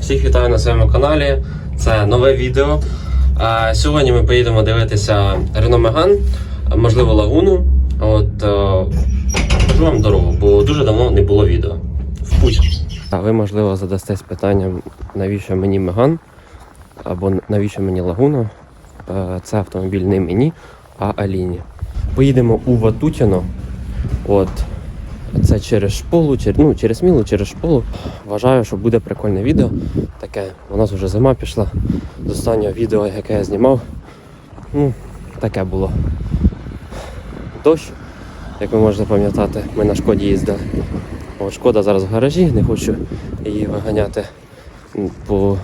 всіх вітаю на своєму каналі. Це нове відео. Сьогодні ми поїдемо дивитися Megane, а, можливо, лагуну. От е, покажу вам дорогу, бо дуже давно не було відео. В путь. А ви, можливо, задастесь питанням, навіщо мені Меган або навіщо мені лагуна. Е, Це автомобіль не мені, а Аліні. Поїдемо у Ватутіно. От, це через шполу, через, ну, через Мілу, через шполу. Вважаю, що буде прикольне відео. Таке, у нас вже зима пішла. З останнього відео, яке я знімав. Ну, таке було. Дощ, як ви можете пам'ятати, ми на шкоді їздили. От шкода зараз в гаражі, не хочу її виганяти по,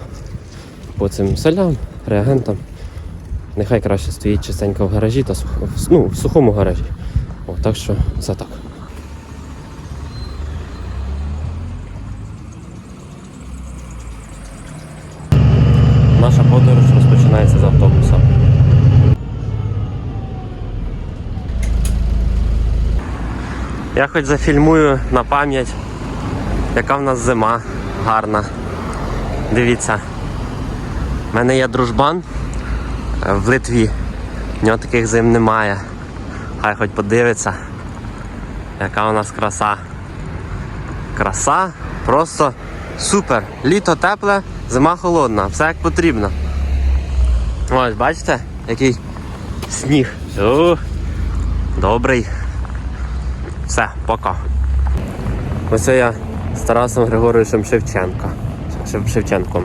по цим селям, реагентам. Нехай краще стоїть чистенько в гаражі та сухо, ну, в сухому гаражі. О, так що це так. Наша подорож розпочинається з автобуса. Я хоч зафільмую на пам'ять, яка в нас зима гарна. Дивіться. У мене є дружбан е, в Литві. В нього таких зим немає. Хай хоч подивиться, яка у нас краса. Краса просто супер. Літо тепле, зима холодна, все як потрібно. Ось, бачите, який сніг. О, добрий. Все, пока. Ось я з Тарасом Григоровичем Шевченка. Шев- Шевченком.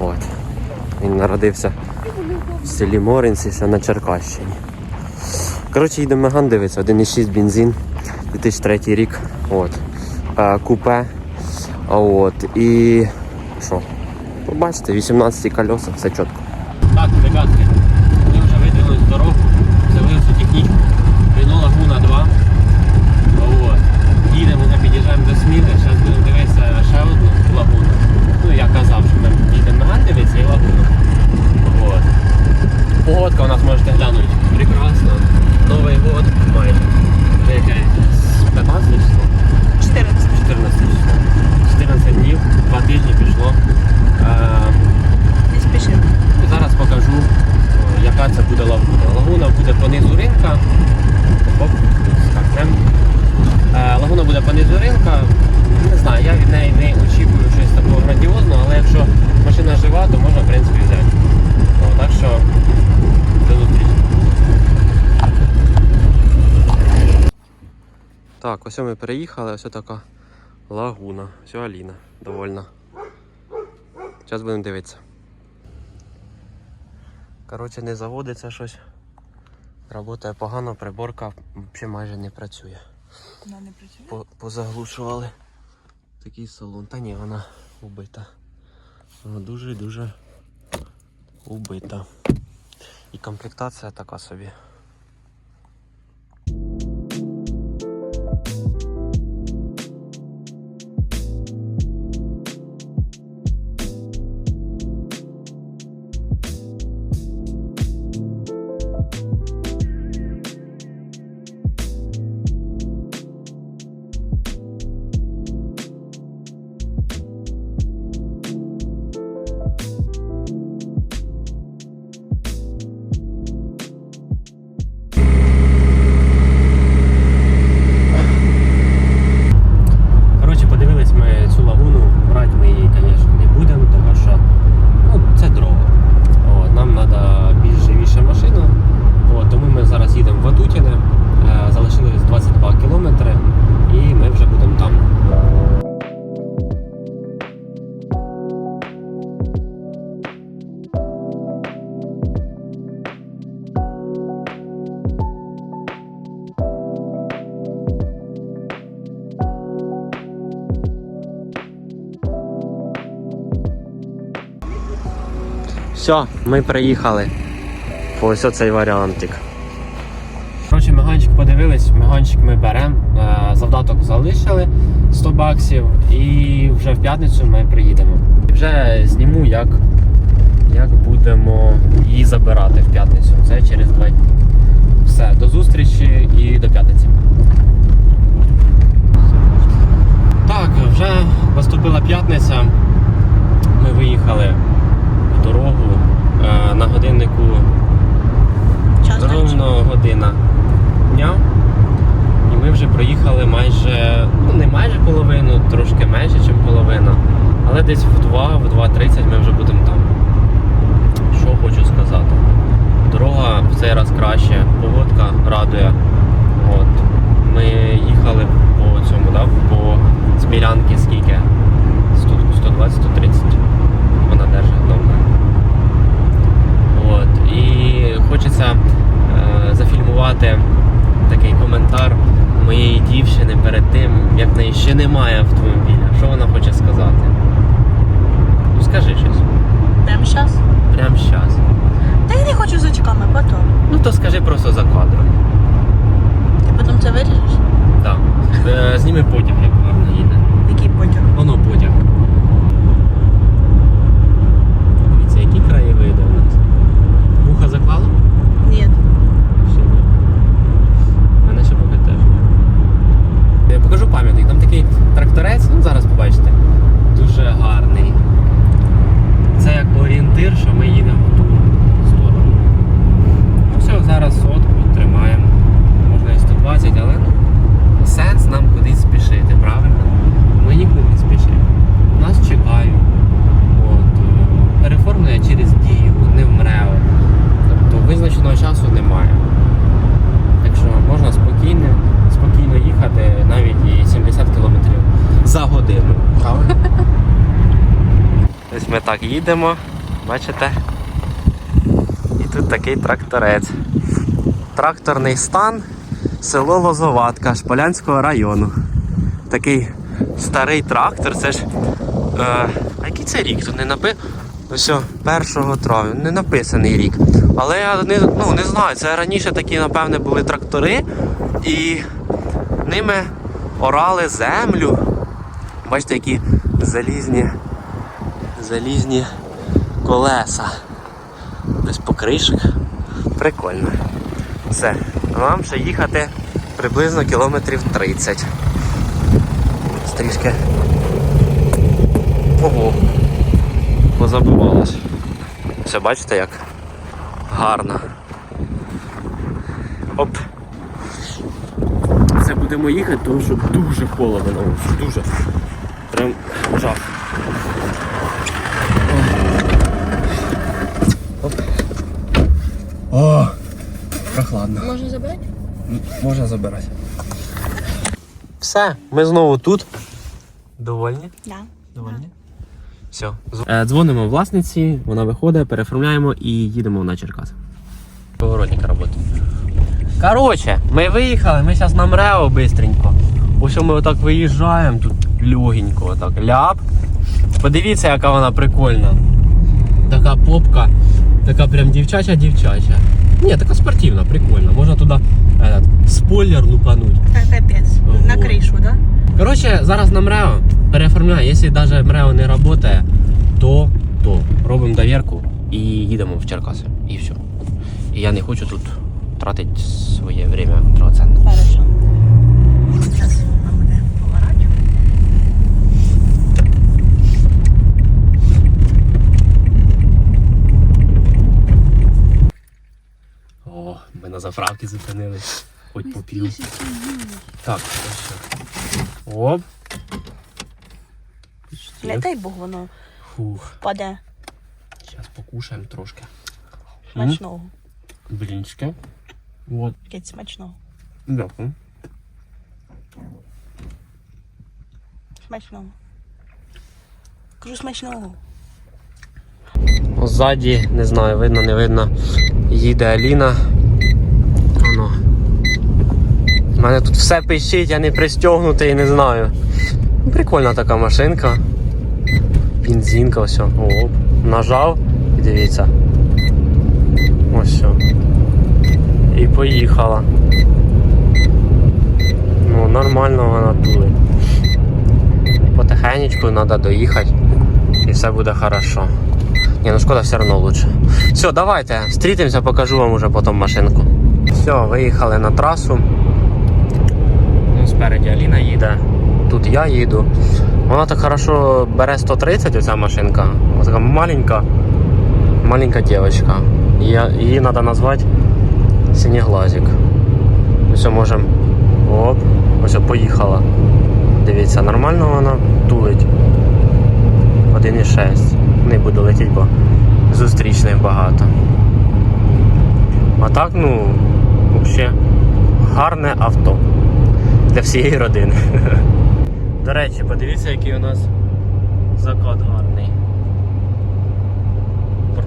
От. Він народився в селі Моринці, ще на Черкащині. Коротше, їдемо Меган дивиться, 1,6 бензин, 2003 рік. От. Е, купе. От. І що? Бачите, 18 колеса, все чітко. Так, ребятки, ми вже видвинулись в дорогу, взяли всю технічку. Renault Laguna 2. От. Їдемо, вже під'їжджаємо до Сміли, зараз будемо дивитися ще одну лагуну. Ну, я казав, що ми їдемо Меган дивитися і лагуну. От. Погодка у нас можете глянути. Прекрасна. Новий год майже. Вже яке? 15 число? 14. 14 число. 14 днів, 2 тижні пішло. Е, Не спішимо. і зараз покажу, о, яка це буде лагуна. Лагуна буде по низу ринка. Е, Лагуна буде по низу ринка. Не знаю, я від неї не очікую щось такого грандіозного, але якщо машина жива, то можна в принципі взяти. О, так що до зустрічі. Так, ось ми переїхали, ось така лагуна. Все, Аліна, довольна. Зараз будемо дивитися. Коротше, не заводиться щось. Работає погано, приборка взагалі майже не працює. Вона не працює. По- Позаглушували такий салон. Та ні, вона убита. Вона дуже-дуже убита. І комплектація така собі. Все, ми приїхали. Ось оцей варіантик. Коротше, меганчик подивились, меганчик ми беремо, е, завдаток залишили 100 баксів і вже в п'ятницю ми приїдемо. І Вже зніму, як, як будемо її забирати в п'ятницю. Це через два дні. Все, до зустрічі і до п'ятниці. Так, вже наступила п'ятниця. Ми виїхали в дорогу е, на годиннику ровно година дня. І ми вже проїхали майже, ну не майже половину, трошки менше, ніж половина. Але десь в 2, в 2.30 ми вже будемо там. Що хочу сказати. Дорога в цей раз краще, погодка радує. От. Ми їхали по цьому, да? по Смілянки скільки? 120-130. Вона держить добре. От. І хочеться е, зафільмувати такий коментар моєї дівчини перед тим, як в неї ще немає автомобіля. Що вона хоче сказати? Ну скажи щось. Прямо зараз. Прямо зараз. Та я не хочу з очками, потім. Ну то скажи просто за кадром. Ти потім це виріжеш? Так. Е, Зніми потяг, як гарно їде. Який потяг? Воно потяг. Дивіться, які краєвиди у нас. Вуха заклало? Ні. Ще ні. Мене ще поки теж ні. Я покажу пам'ятник. Там такий тракторець, ну зараз побачите. Дуже гарний. Це як орієнтир, що ми їдемо в ту сторону. Ну все, зараз сотку тримаємо. Можна і 120, але ну, сенс нам кудись спішити, правильно? Ми нікуди не спішимо. Нас чекають. От, е, переформлення через дію, не в МРЕО. Тобто визначеного часу немає. Так що можна спокійно, спокійно їхати навіть і 70 км за годину. Правильно? Ось ми так їдемо, бачите? І тут такий тракторець. Тракторний стан, село Лозоватка Шполянського району. Такий старий трактор, це ж. Е, а який це рік? Тут не напи... Ось 1 травня, не написаний рік. Але я не, ну, не знаю, це раніше такі, напевне, були трактори, і ними орали землю. Бачите, які залізні, залізні колеса. Без покришок. Прикольно. Все. Нам ще їхати приблизно кілометрів 30. Стрішки. Ого. Позабивалось. Все, бачите як? Гарно. Оп. Все будемо їхати, тому що дуже холодно. Дуже. Прям жах. О! Прохладно. Можна забрати? Можна забирати. Все, ми знову тут. Довольні? Да. Довольні? Все. Дзвонимо власниці, вона виходить, переформляємо і їдемо на Черкас. Поворотник роботи. Коротше, ми виїхали, ми зараз на МРЕО бистренько. Ось ми отак виїжджаємо, тут легенько, отак ляп. Подивіться, яка вона прикольна. Така попка, така прям дівчача-дівчача. Ні, така спортивна, прикольна. Можна туди этот, спойлер лупануть. Капець. На кришу, да? Коротше, зараз на МРЕО переоформляю. Якщо навіть МРЕО не працює, то, то робимо довірку і їдемо в Черкаси. І все. І я не хочу тут тратити своє время драгоценне. Хорошо. Зараз ми буде поворачувати. О, ми на заправці зупинились. Хоч попів. Так, що. Оп. Не дай Бог воно Фух. впаде. Зараз покушаємо трошки. Смачного. Блінчики. Вот. Геть смачного. Дякую. Смачного. Кажу смачного. Ззаді, не знаю, видно, не видно, їде Аліна. Воно. У мене тут все пищить, я не пристегнутий, не знаю. Прикольна така машинка. Бензинка, все. Оп. Нажав і дивіться. Ось все. І поїхала. Ну, нормально вона тулить. Потихенечку треба доїхати. І все буде хорошо. Не, ну шкода все равно лучше. Все, давайте, встретимся, покажу вам уже потом машинку. Все, виїхали на трасу. Ну, спереді Аліна їде, тут я їду. Вона так хорошо бере 130, оця машинка. Ось така маленька, маленька дівчинка. Її, треба назвати Синеглазик. Ось можемо. Оп, ось поїхала. Дивіться, нормально вона тулить. 1,6. Не буду летіти, бо зустрічних багато. А так, ну, взагалі, гарне авто для всієї родини. До речі, подивіться, який у нас закат гарний.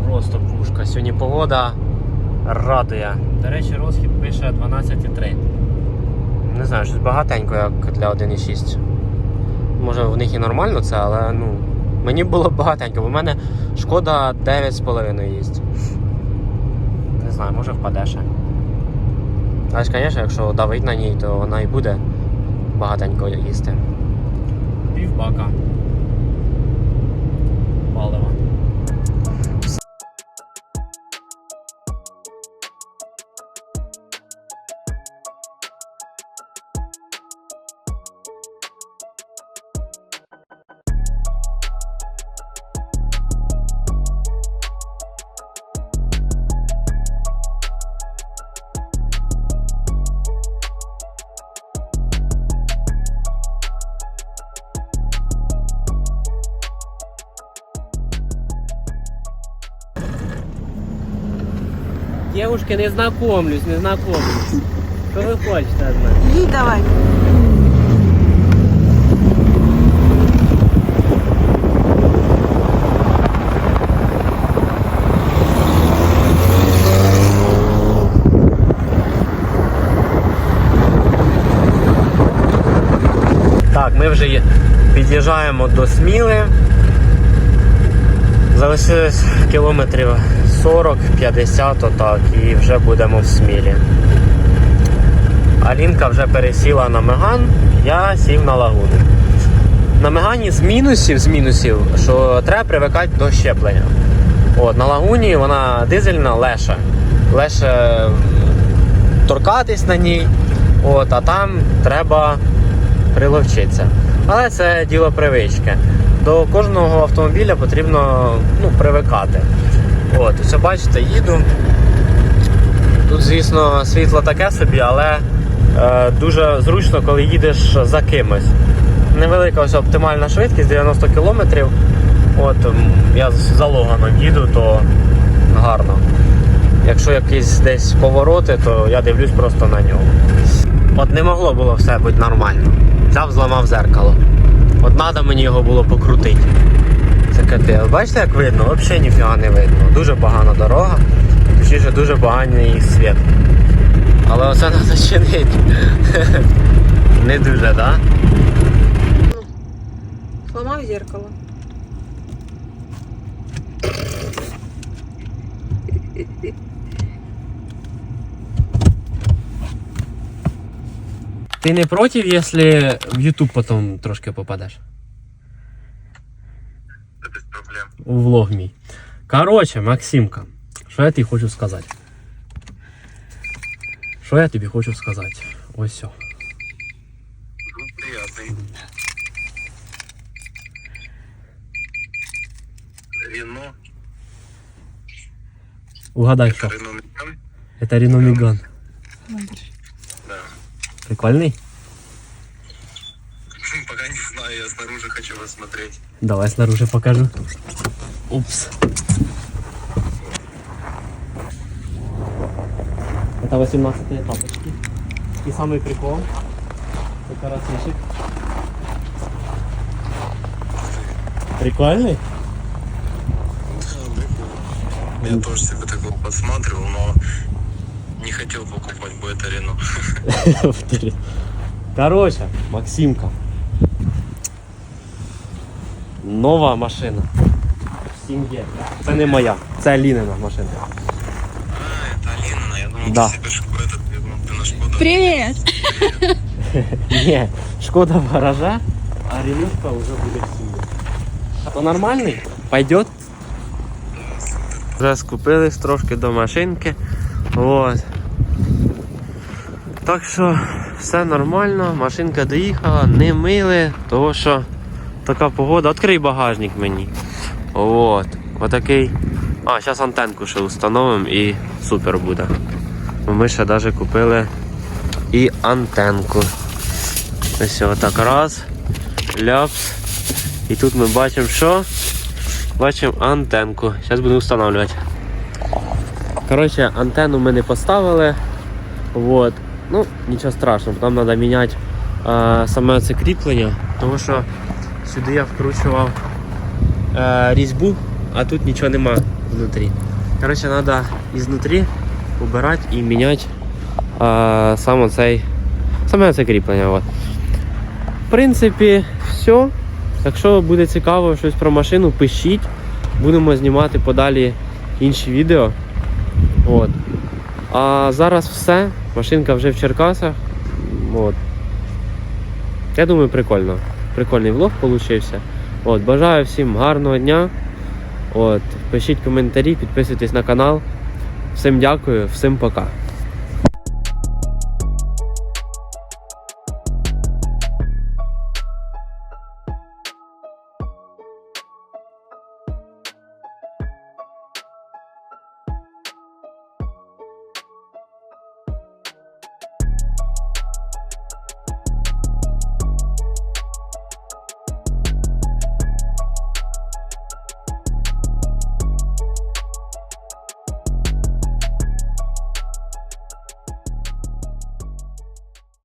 Просто пушка. Сьогодні погода радує. До речі, розхід пише 12,3. Не знаю, щось багатенько, як для 1,6. Може в них і нормально це, але ну. Мені було багатенько, бо в мене шкода 9,5 їсть. Не знаю, може впаде ще. Але ж, звісно, якщо давить на ній, то вона і буде багатенько їсти. Півбака. Палива. Девушки, не знакомлюсь, не знакомлюсь. Що ви хочете від мене? Їдь давай. Так, ми вже під'їжджаємо до Сміли. Залишилось кілометрів 40-50 отак і вже будемо в Смілі. Алінка вже пересіла на Меган, я сів на лагуну. На Мегані з мінусів, з мінусів, що треба привикати до щеплення. От, на лагуні вона дизельна леша. Леше торкатись на ній, от, а там треба приловчитися. Але це діло привички. До кожного автомобіля потрібно ну, привикати. От, ось бачите, їду. Тут, звісно, світло таке собі, але е, дуже зручно, коли їдеш за кимось. Невелика ось оптимальна швидкість 90 км. От, я за Логаном їду, то гарно. Якщо якісь десь повороти, то я дивлюсь просто на нього. От не могло було все бути нормально. Взяв, зламав зеркало. От треба мені його було покрутити. Це капець. Бачите, як видно? Взагалі ніфіга не видно. Дуже погана дорога, точніше дуже поганий світ. Але оце треба чинити. Не дуже, так? Да? Сломав зеркало. Ти не проти, якщо в YouTube потім трошки попадеш? без проблем. У влог мій. Короче, Максимка, що я тобі хочу сказати? Що я тобі хочу сказати? Ось все. Звук приятный. Рено. Угадай, що. Рено Меган? Это Renault Megane. Да. Прикольний? Пока не знаю, я снаружи хочу рассмотреть. Давай снаружи покажу. Упс. Это 18 тапочки. И самый прикол. Это карасишек. Прикольный? Я тоже себе такого подсматривал, но не хотел покупать бы это Рено. Повтори. Короче, Максимка. Нова машина. В сім'ї. Це не моя, це Алінина машина. А, это Алина, я думал, Да. ты себе шкода, этот, я думал, ты на Шкода. Привіт! Ні, шкода в гараже, а рінушка вже буде в сім'ї. То нормальний? Пойдет? Вже скупились трошки до машинки. Вот. Так що все нормально, машинка доїхала, не мили, тому що така погода. Відкрий багажник мені. От. Отакий. А, зараз антенку ще установимо і супер буде. Ми ще навіть купили і антенку. Ось отак раз. Ляпс. І тут ми бачимо, що? Бачимо антенку. Зараз будемо встановлювати. Коротше, антенну ми не поставили. Вот. Ну, нічого страшного, нам треба міняти е, саме це кріплення, тому що сюди я вкручував е, різьбу, а тут нічого нема внутрі. Коротше, треба ізнутрі убирати і міняти е, саме цей, саме це кріплення. От. В принципі, все. Якщо буде цікаво щось про машину, пишіть. Будемо знімати подалі інші відео. От. А зараз все. Машинка вже в Черкасах. От. Я думаю, прикольно. Прикольний влог получився. От, бажаю всім гарного дня. От, пишіть коментарі, підписуйтесь на канал. Всім дякую, всім пока.